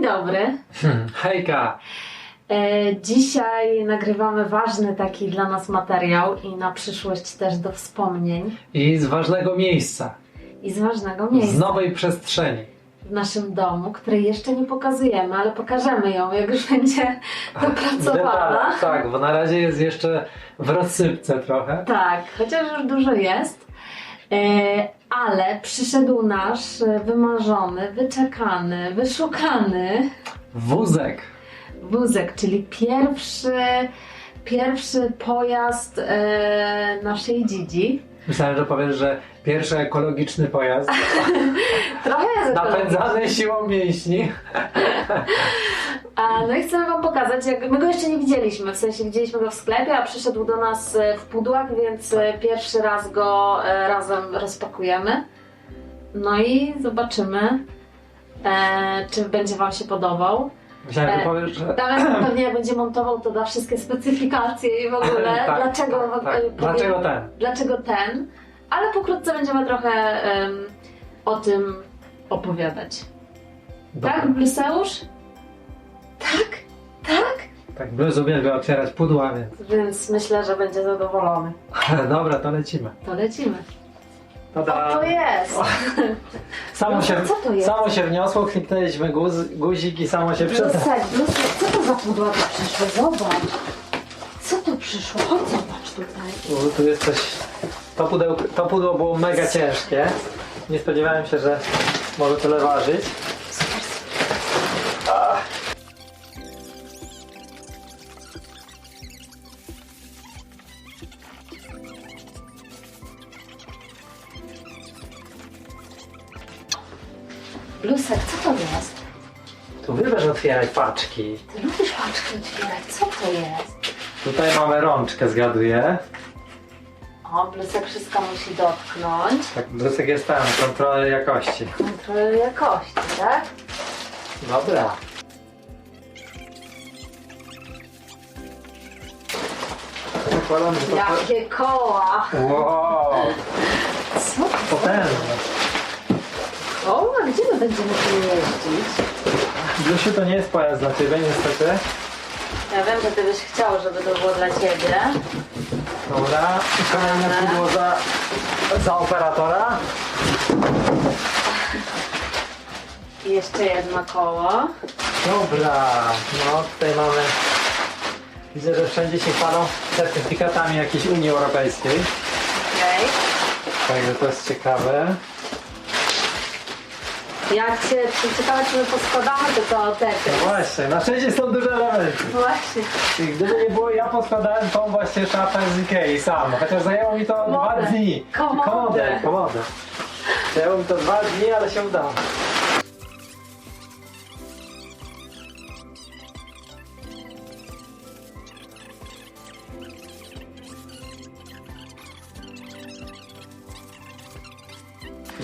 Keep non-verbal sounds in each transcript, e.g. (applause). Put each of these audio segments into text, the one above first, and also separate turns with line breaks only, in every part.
Dzień dobry.
Hmm, Hejka!
E, dzisiaj nagrywamy ważny taki dla nas materiał i na przyszłość też do wspomnień
I z ważnego miejsca,
i z ważnego
z
miejsca
nowej przestrzeni.
w naszym domu, której jeszcze nie pokazujemy, ale pokażemy ją, jak już będzie (laughs) dopracowana.
Tak, tak, bo na razie jest jeszcze w rozsypce trochę.
Tak, chociaż już dużo jest. E, ale przyszedł nasz e, wymarzony, wyczekany, wyszukany
Wózek.
wózek, czyli pierwszy, pierwszy pojazd e, naszej dzidzi.
Myślałem, że powiesz, że pierwszy ekologiczny pojazd, (laughs)
Trochę jest
napędzany siłą mięśni. (laughs)
No i chcemy Wam pokazać, jak my go jeszcze nie widzieliśmy, w sensie widzieliśmy go w sklepie, a przyszedł do nas e, w pudłach, więc e, pierwszy raz go e, razem rozpakujemy. No i zobaczymy, czy będzie Wam się podobał.
Myślałem, że powiesz, że...
Nawet pewnie jak będzie montował, to da wszystkie specyfikacje i w ogóle,
Tak,
dlaczego,
tak, tak. Dlaczego ten?
dlaczego ten, ale pokrótce będziemy trochę em, o tym opowiadać. Tak, Bluseusz? Tak? Tak?
Tak, Blues uwielbia otwierać pudła, więc...
Więc myślę, że będzie zadowolony.
Dobra, to lecimy.
To lecimy.
Tada.
O, to jest!
Samo
No
się,
co to jest?
samo się wniosło, kliknęliśmy guz, guzik i samo się.
Blusek, blusek, co to za pudła tu przyszło? Zobacz! Co to przyszło? Chodź zobacz tutaj.
U, Tu jest coś... To, pudełko, to pudło było mega ciężkie. Nie spodziewałem się, że może tyle ważyć. Otwierać paczki.
Ty lubisz paczki otwierać, co to jest?
Tutaj mamy rączkę, zgaduję.
O, blusek wszystko musi dotknąć.
Tak, Brusek jest tam, kontroler jakości.
Kontroler jakości, tak?
Dobra. Zakładam, że to...
Jakie koła!
Wow,
Co to?
potężne.
O, a gdzie my będziemy tu jeździć?
Blusiu, to nie jest pojazd dla Ciebie, niestety.
Ja wiem, że ty byś chciał, żeby to było dla ciebie.
Dobra, kolejne pudło za, za operatora.
I jeszcze jedno koło.
Dobra, no tutaj mamy... Widzę, że wszędzie się chwalą certyfikatami jakiejś Unii Europejskiej.
Okej.
Także to jest ciekawe.
Jak się czy ciekawe, czy my poskładamy te toalety.
No właśnie, na szczęście są duże elementy.
Właśnie.
I gdyby nie było, ja poskładałem tą właśnie szafę z Ikei sam, chociaż zajęło mi to
Komodę.
dwa dni.
Komodę.
Komodę, komodę. Zajęło mi to dwa dni, ale się udało.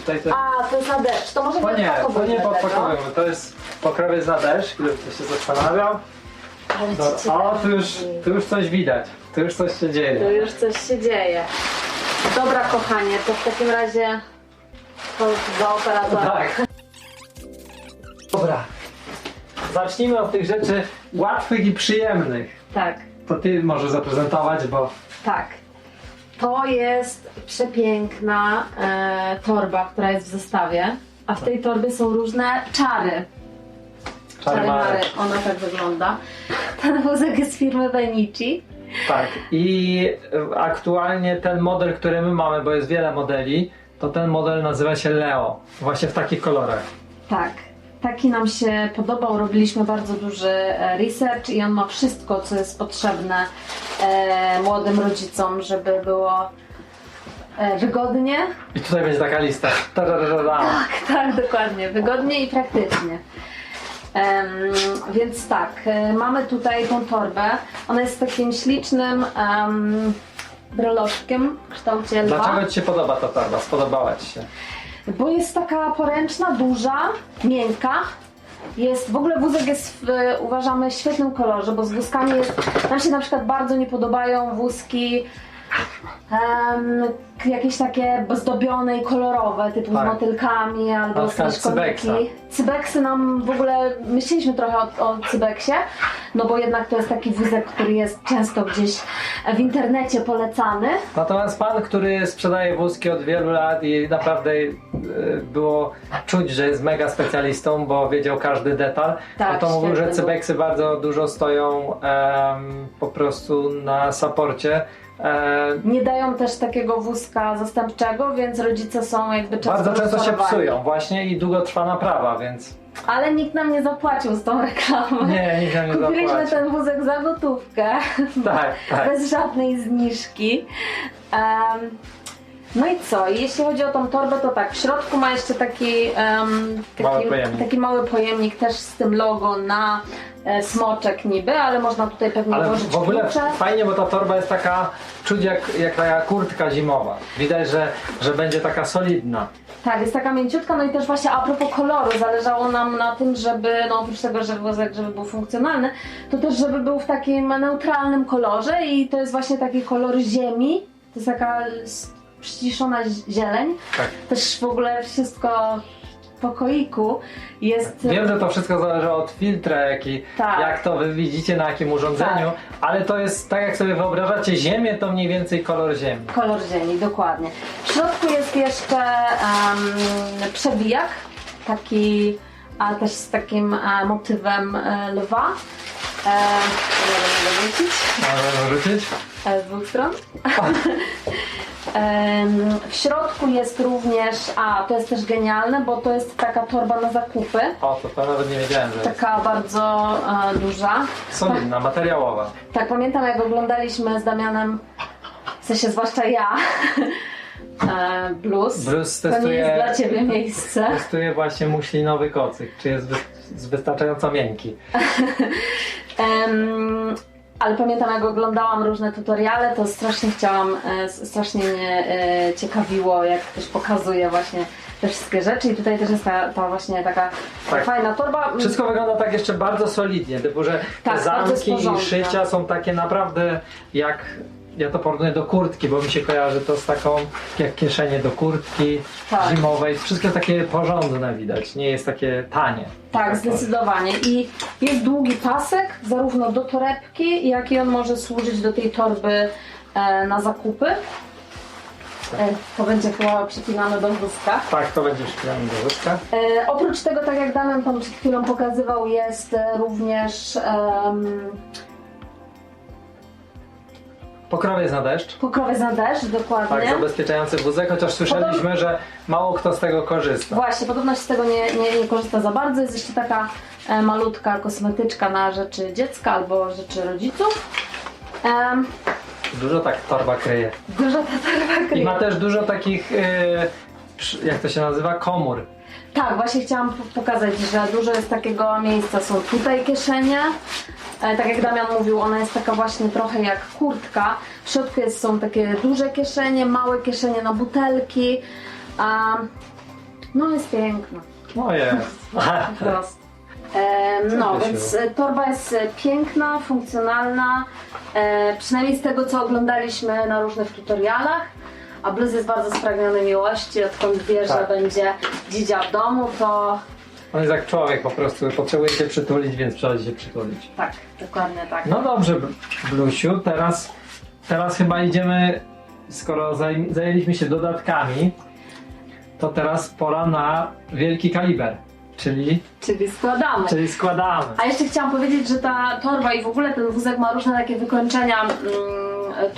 Tutaj to...
A, to jest na deszcz. To może
To nie, to nie
pod
podpakowujemy, to jest pokrowiec na deszcz, gdyby ktoś się zastanawiał.
Ale
No, o, tu już, tu już coś widać, tu już coś się
Tu
dzieje.
już coś się dzieje. Dobra, kochanie, to w takim razie to za operatora.
Tak. Dobra. Zacznijmy od tych rzeczy łatwych i przyjemnych.
tak.
To ty możesz zaprezentować, bo
Tak. To jest przepiękna e, torba, która jest w zestawie. A w tej torbie są różne czary.
czary mary.
Ona tak wygląda. Ten wózek jest firmy Benici.
Tak. I aktualnie ten model, który my mamy, bo jest wiele modeli, to ten model nazywa się Leo. Właśnie w takich kolorach.
Tak. Taki nam się podobał. Robiliśmy bardzo duży e, research i on ma wszystko, co jest potrzebne e, młodym rodzicom, żeby było e, wygodnie.
I tutaj będzie taka lista. Ta, ta, ta, ta, ta.
Tak, tak, dokładnie. Wygodnie i praktycznie. Em, więc tak, mamy tutaj tą torbę. Ona jest takim ślicznym um, breloczkiem w kształcie lwa.
Dlaczego ci się podoba ta torba? Spodobała ci się?
Bo jest taka poręczna, duża, miękka. Jest, w ogóle wózek jest w, uważamy w świetnym kolorze, bo z wózkami jest, nam się na przykład bardzo nie podobają wózki em, jakieś takie zdobione i kolorowe, typu
Tak.
z motylkami albo
Na
z
przykład. Cybeksa.
Cybeksy nam w ogóle, myśleliśmy trochę o, o Cybeksie, no bo jednak to jest taki wózek, który jest często gdzieś w internecie polecany.
Natomiast pan, który sprzedaje wózki od wielu lat i naprawdę było czuć, że jest mega specjalistą, bo wiedział każdy detal,
Tak,
no to mówił, że
był.
Cybeksy bardzo dużo stoją em, po prostu na saporcie. E,
Nie dają też takiego wózka zastępczego, więc rodzice są jakby często
bardzo często się psują właśnie i długo trwa naprawa, więc
Ale nikt nam nie zapłacił z tą reklamą.
nie, nikt nam nie
Kupiliśmy ten wózek za gotówkę.
Tak, tak. (laughs)
bez żadnej zniżki. Em, no i co? Jeśli chodzi o tą torbę, to tak, w środku ma jeszcze taki,
Mały
taki,
pojemnik.
taki mały pojemnik też z tym logo na e, smoczek niby, ale można tutaj pewnie
Ale
włożyć
w ogóle
klucze.
fajnie, bo ta torba jest taka, czuć jak, jak taka kurtka zimowa. Widać, że, że będzie taka solidna.
Tak, jest taka mięciutka, no i też właśnie a propos koloru, zależało nam na tym, żeby, no oprócz tego, że wózek, żeby był funkcjonalny, to też, żeby był w takim neutralnym kolorze i to jest właśnie taki kolor ziemi, to jest taka przyciszona zi- zieleń.
Tak.
Też w ogóle wszystko w pokoiku jest...
Wiem, że to wszystko zależy od filtra, jaki,
Tak.
jak to wy widzicie, na jakim urządzeniu, ale to jest tak, jak sobie wyobrażacie ziemię, to mniej więcej kolor ziemi.
Kolor ziemi, dokładnie. W środku jest jeszcze przewijak, taki, a też z takim e, motywem e, lwa. E, będę wrócić
Możemy wrócić?
e, z dwóch stron. (laughs) W środku jest również, a to jest też genialne, bo to jest taka torba na zakupy.
O, to, to nawet nie wiedziałem, że jest
Taka bardzo e, duża.
solidna, materiałowa.
Tak, pamiętam jak oglądaliśmy z Damianem, w sensie zwłaszcza ja, (laughs) e, blues.
Blues
To nie
testuje,
jest dla Ciebie miejsce.
testuje właśnie muślinowy kocyk, czy jest wy, wystarczająco miękki. (laughs)
ale pamiętam jak oglądałam różne tutoriale, to strasznie chciałam, e, strasznie mnie e, ciekawiło, jak ktoś pokazuje właśnie te wszystkie rzeczy i tutaj też jest ta, ta właśnie taka
Tak.
fajna torba.
Wszystko wygląda tak jeszcze bardzo solidnie, typu, że
Tak,
te zamki i szycia są takie naprawdę jak ja to porównuję do kurtki, bo mi się kojarzy to z taką jak kieszenie do kurtki
Tak.
zimowej. Wszystko takie porządne widać, nie jest takie tanie.
Tak, zdecydowanie. I jest długi pasek, zarówno do torebki, jak i on może służyć do tej torby e, na zakupy. E, to będzie chyba przypinane do wózka.
Tak, to będzie szklany do wózka.
E, oprócz tego, tak jak Damian tam przed chwilą pokazywał, jest e, również em,
Pokrowiec na deszcz.
pokrowiec na deszcz, dokładnie.
Tak, zabezpieczający wózek, chociaż słyszeliśmy, że mało kto z tego korzysta.
Właśnie, podobno się z tego nie, nie, nie korzysta za bardzo. Jest jeszcze taka e, malutka kosmetyczka na rzeczy dziecka albo rzeczy rodziców.
Dużo tak torba kryje.
dużo ta torba
I
kryje.
ma też dużo takich, yy, przy- jak to się nazywa, komór.
Tak, właśnie chciałam po- pokazać, że dużo jest takiego miejsca. Są tutaj kieszenie. Tak jak Damian mówił, ona jest taka właśnie trochę jak kurtka. W środku jest, są takie duże kieszenie, małe kieszenie na butelki. A, no jest piękna.
No jest.
Po prostu. Em, no, więc torba jest piękna, funkcjonalna. E, przynajmniej z tego, co oglądaliśmy na różnych tutorialach. A Blues jest bardzo spragniony miłości, odkąd wie, że
Tak.
będzie dzidzia w domu, to
On jest jak człowiek, po prostu potrzebuje się przytulić, więc przychodzi się przytulić.
tak, dokładnie tak.
No dobrze, Bl- Blusiu, teraz, teraz chyba idziemy, skoro zaj- zajęliśmy się dodatkami, to teraz pora na wielki kaliber, czyli,
Czyli składamy.
czyli składamy.
A jeszcze chciałam powiedzieć, że ta torba i w ogóle ten wózek ma różne takie wykończenia mm,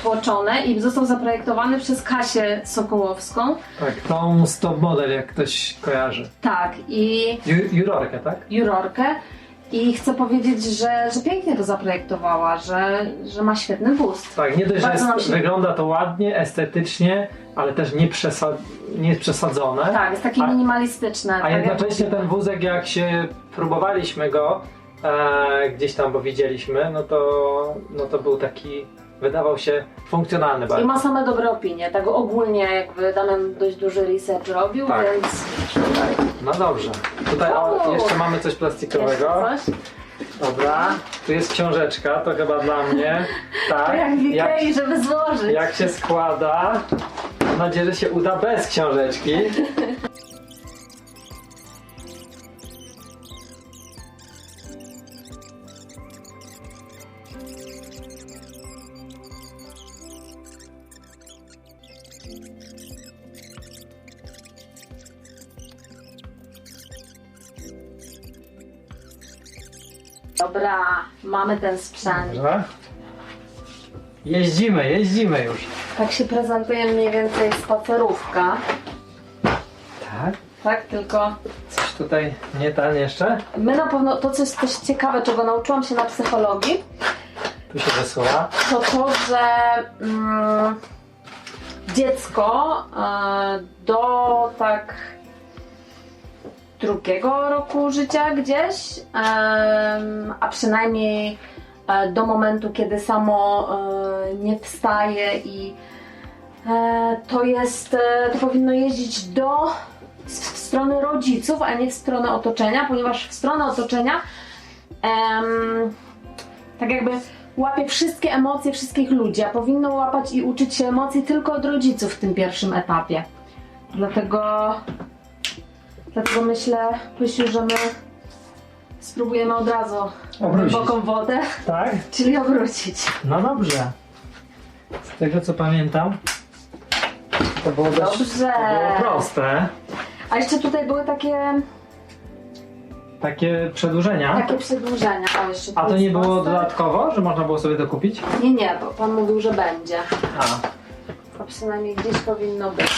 tłoczone i został zaprojektowany przez Kasię Sokołowską.
Tak, tą stop model, jak ktoś kojarzy.
Tak, i
Ju- Jurorkę, tak?
jurorkę i chcę powiedzieć, że, że pięknie to zaprojektowała, że, że ma świetny gust.
Tak, nie dość, że
Bardzo nam
jest,
się-
wygląda to ładnie, estetycznie, ale też nie, przesa- nie jest przesadzone.
Tak, jest takie
A-
minimalistyczne.
A
tak
jednocześnie ten wózek, jak się próbowaliśmy go e, gdzieś tam, bo widzieliśmy, no to, no to był taki, wydawał się funkcjonalny
I
bardzo.
ma same dobre opinie, tak ogólnie jakby Damian dość duży research robił,
Tak.
więc
No dobrze. Tutaj o, jeszcze mamy coś
jeszcze
plastikowego.
coś.
Dobra, tu jest książeczka, to chyba dla mnie. (laughs) Tak,
jak w
jak,
Ikei, żeby złożyć.
jak się składa. Mam nadzieję, że się uda bez książeczki. (laughs)
Dobra, mamy ten sprzęt.
Dobrze. Jeździmy, jeździmy już.
Tak się prezentuje mniej więcej spacerówka.
Tak,
Tak, tylko
coś tutaj nie ten jeszcze.
my na pewno, to co jest też ciekawe, czego nauczyłam się na psychologii,
Tu się wysuwa.
to to, że mm, dziecko e, do tak drugiego roku życia gdzieś, a przynajmniej e, do momentu, kiedy samo e, nie wstaje i e, to jest, to powinno jeździć do w stronę rodziców, a nie w stronę otoczenia, ponieważ w stronę otoczenia tak jakby łapie wszystkie emocje wszystkich ludzi, a powinno łapać i uczyć się emocji tylko od rodziców w tym pierwszym etapie. Dlatego, dlatego myślę, Pysiu, że my spróbujemy od razu
Obrócić.
głęboką wodę,
Tak?
czyli obrócić.
No dobrze. Z tego co pamiętam, to było dość
Dobrze.
to było proste.
A jeszcze tutaj były takie,
Takie przedłużenia.
takie przedłużenia. O, jeszcze
A
tu
to nie
jest
było dodatkowo, że można było sobie to kupić?
Nie, nie, bo pan mówił, że będzie.
A,
To przynajmniej gdzieś powinno być.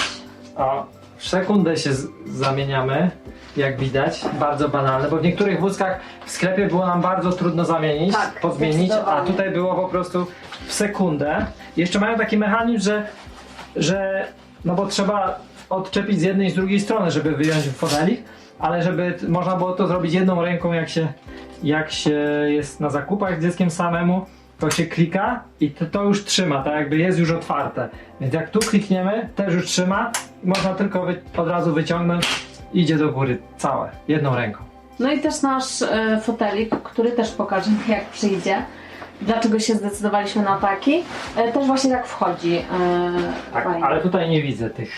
o, w sekundę się zamieniamy, jak widać. Bardzo banalne, bo w niektórych wózkach w sklepie było nam bardzo trudno zamienić,
Tak,
podmienić, a
zdecydowanie.
tutaj było po prostu w sekundę. Jeszcze mają taki mechanizm, że, że no bo trzeba odczepić z jednej i z drugiej strony, żeby wyjąć fotelik, ale żeby t- można było to zrobić jedną ręką, jak się, jak się jest na zakupach z dzieckiem samemu, to się klika i to, to już trzyma, tak jakby jest już otwarte. Więc jak tu klikniemy, też już trzyma można tylko od razu wyciągnąć, idzie do góry całe, jedną ręką.
No i też nasz e, fotelik, który też pokażemy (laughs) jak przyjdzie. Dlaczego się zdecydowaliśmy na taki? E, też właśnie tak wchodzi. E,
Tak,
fajnie.
ale tutaj nie widzę tych.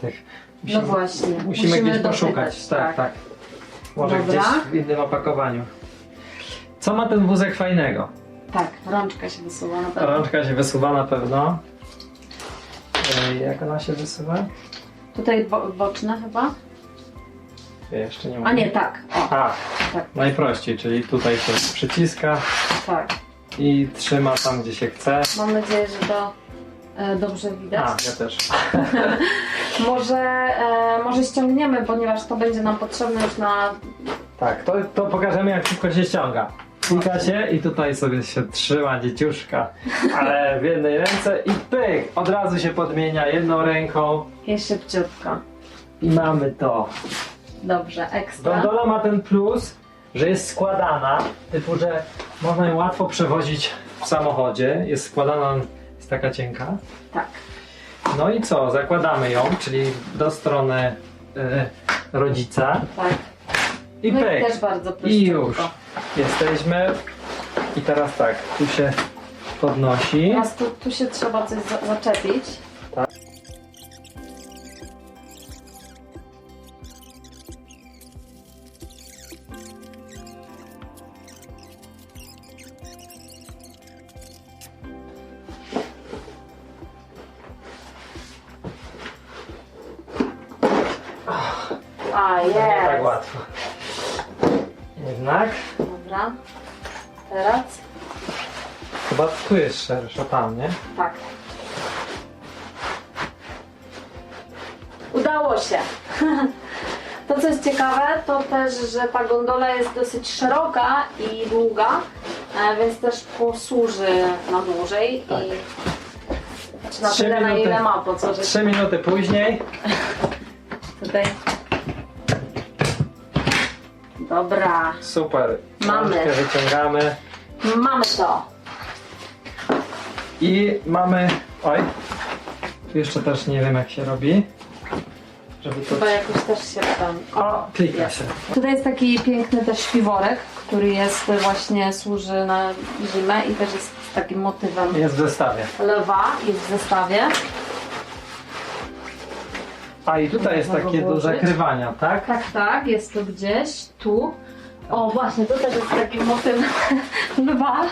tych.
No właśnie.
Musimy, gdzieś
dopytać,
poszukać. Tak, tak. Może
Dobra.
gdzieś w innym opakowaniu. Co ma ten wózek fajnego?
Tak, rączka się wysuwa na pewno.
Rączka się wysuwa na pewno. Jak ona się wysuwa?
Tutaj bo, boczne chyba.
Ja jeszcze nie mam.
A nie, tak. O,
A,
tak,
najprościej, czyli tutaj się przyciska
tak.
i trzyma tam, gdzie się chce.
Mam nadzieję, że to e, dobrze widać.
A, ja też. (laughs)
Może, e, może ściągniemy, ponieważ to będzie nam potrzebne już na
Tak, to, to pokażemy, jak szybko się ściąga. Klika się i tutaj sobie się trzyma dzieciuszka, ale w jednej ręce i pyk! Od razu się podmienia jedną ręką
jest szybciutko.
i mamy to.
Dobrze, ekstra.
Gondola ma ten plus, że jest składana, typu, że można ją łatwo przewozić w samochodzie. Jest składana, jest taka cienka.
Tak.
No i co? Zakładamy ją, czyli do strony y, rodzica
Tak.
I
No
pyk.
też bardzo prościutko.
I już jesteśmy. I teraz tak, tu się podnosi.
Teraz tu, tu się trzeba coś za, zaczepić.
Tak.
A,
Nie tak
jest.
łatwo. Jednak
Dobra. Teraz?
chyba tu jest szersza, tam, nie?
Tak. Udało się. (laughs) To co jest ciekawe, to też, że ta gondola jest dosyć szeroka i długa, e, więc też posłuży na dłużej
Tak.
i czy na tyle na ile ma po co,
Trzy minuty później (laughs)
tutaj. Dobra,
super.
Mamy.
Rączkę wyciągamy
mamy to.
i mamy. Oj, tu jeszcze też nie wiem jak się robi. Żeby to...
Chyba jakoś też się tam...
O, klika
jest.
się.
Tutaj jest taki piękny też śpiworek, który jest właśnie, służy na zimę i też jest takim motywem
Jest w zestawie.
lewa, jest w zestawie.
A i tutaj jest takie do zakrywania, tak?
Tak, tak, jest to gdzieś tu. O, właśnie, to też jest taki motyw (laughs) lwa.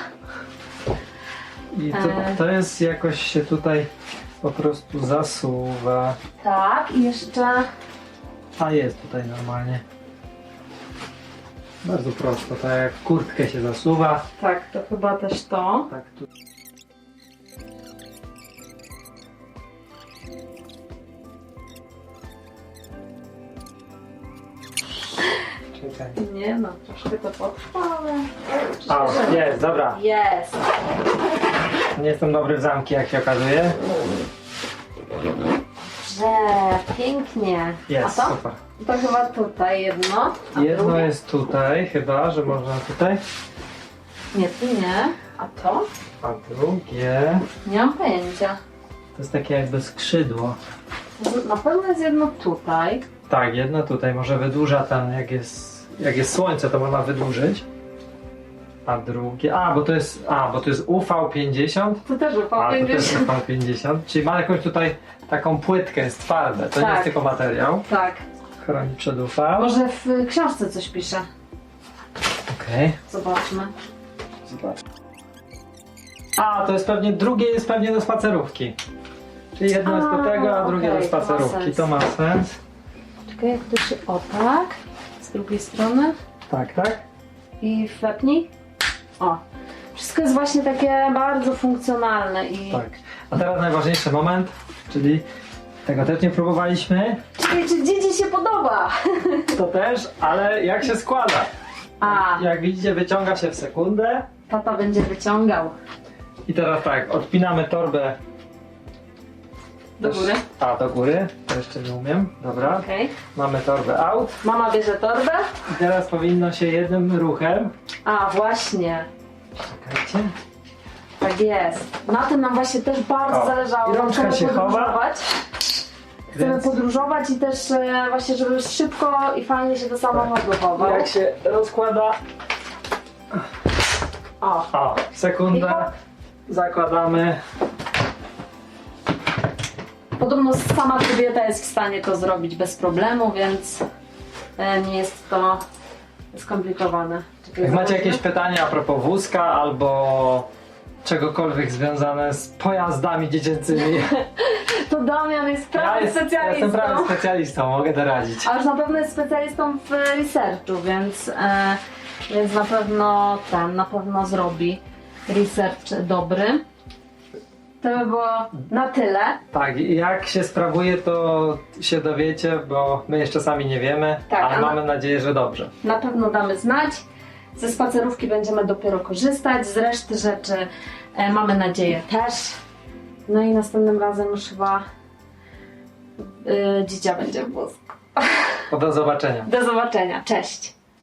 I to,
E.
to jest jakoś się tutaj po prostu zasuwa.
Tak, i jeszcze
A jest tutaj normalnie. Bardzo prosto, tak jak kurtkę się zasuwa.
tak, to chyba też to.
Tak tu.
Nie no, troszkę to potrwa, ale...
A, jest, dobra.
Jest.
Nie jestem dobry w zamki, jak się okazuje.
Że pięknie.
Jest,
A to?
super.
To chyba tutaj jedno. A
Jedno
drugie?
jest tutaj, chyba, że można tutaj.
Nie, tu nie. A to?
A drugie
Nie mam pojęcia.
to jest takie jakby skrzydło.
Na pewno jest jedno tutaj.
Tak, jedno tutaj może wydłuża ten, jak jest, jak jest słońce, to można wydłużyć. A drugie, a bo to jest, a bo to jest UV50.
To też
A to też
upał
UV50, czyli ma jakąś tutaj taką płytkę, jest twarde. To nie
Tak.
jest tylko materiał.
Tak.
Chroni przed UV.
Może w książce coś pisze. Zobaczmy.
Zobacz. A, to jest pewnie, drugie jest pewnie do spacerówki. Czyli jedno jest do
A,
tego, a drugie
okej,
do
to ma
spacerówki.
sens.
To ma sens.
Jak to się... O tak. Z drugiej strony.
Tak, tak?
I wepnij. O. Wszystko jest właśnie takie bardzo funkcjonalne i...
Tak. A teraz najważniejszy moment, czyli tego też nie próbowaliśmy.
Czekaj, czy dzieci się podoba? (laughs)
To też, ale jak się składa?
A,
Jak widzicie, wyciąga się w sekundę.
tata będzie wyciągał.
I teraz tak, odpinamy torbę.
Do
też-
góry.
A, do góry. To jeszcze nie umiem. Dobra.
Okej.
Mamy torbę out.
Mama bierze torbę.
I teraz powinno się jednym ruchem.
A, właśnie.
Czekajcie.
Tak jest. Na tym nam właśnie też bardzo
O,
zależało.
i rączka
Chcemy
się chowa.
podróżować. Chcemy
Więc-
podróżować i też e, właśnie, żeby szybko i fajnie się do samochodu chował.
Jak się rozkłada.
O.
O,
I hop.
Zakładamy.
Podobno sama kobieta jest w stanie to zrobić bez problemu, więc e, nie jest to skomplikowane.
Jak macie jakieś pytania a propos wózka albo czegokolwiek związane z pojazdami dziecięcymi, (laughs)
To Damian jest
jest, ja
specjalistą.
jestem prawie specjalistą, mogę doradzić.
A już na pewno jest specjalistą w researchu, więc, e, więc na pewno ten, na pewno zrobi research dobry. To by było na tyle.
Tak, jak się sprawuje, to się dowiecie, bo my jeszcze sami nie wiemy,
Tak,
ale
na-
mamy nadzieję, że dobrze.
Na pewno damy znać. Ze spacerówki będziemy dopiero korzystać, z reszty rzeczy e, mamy nadzieję też. No i następnym razem już chyba dzidzia będzie w wózku.
Do zobaczenia.
Do zobaczenia, cześć!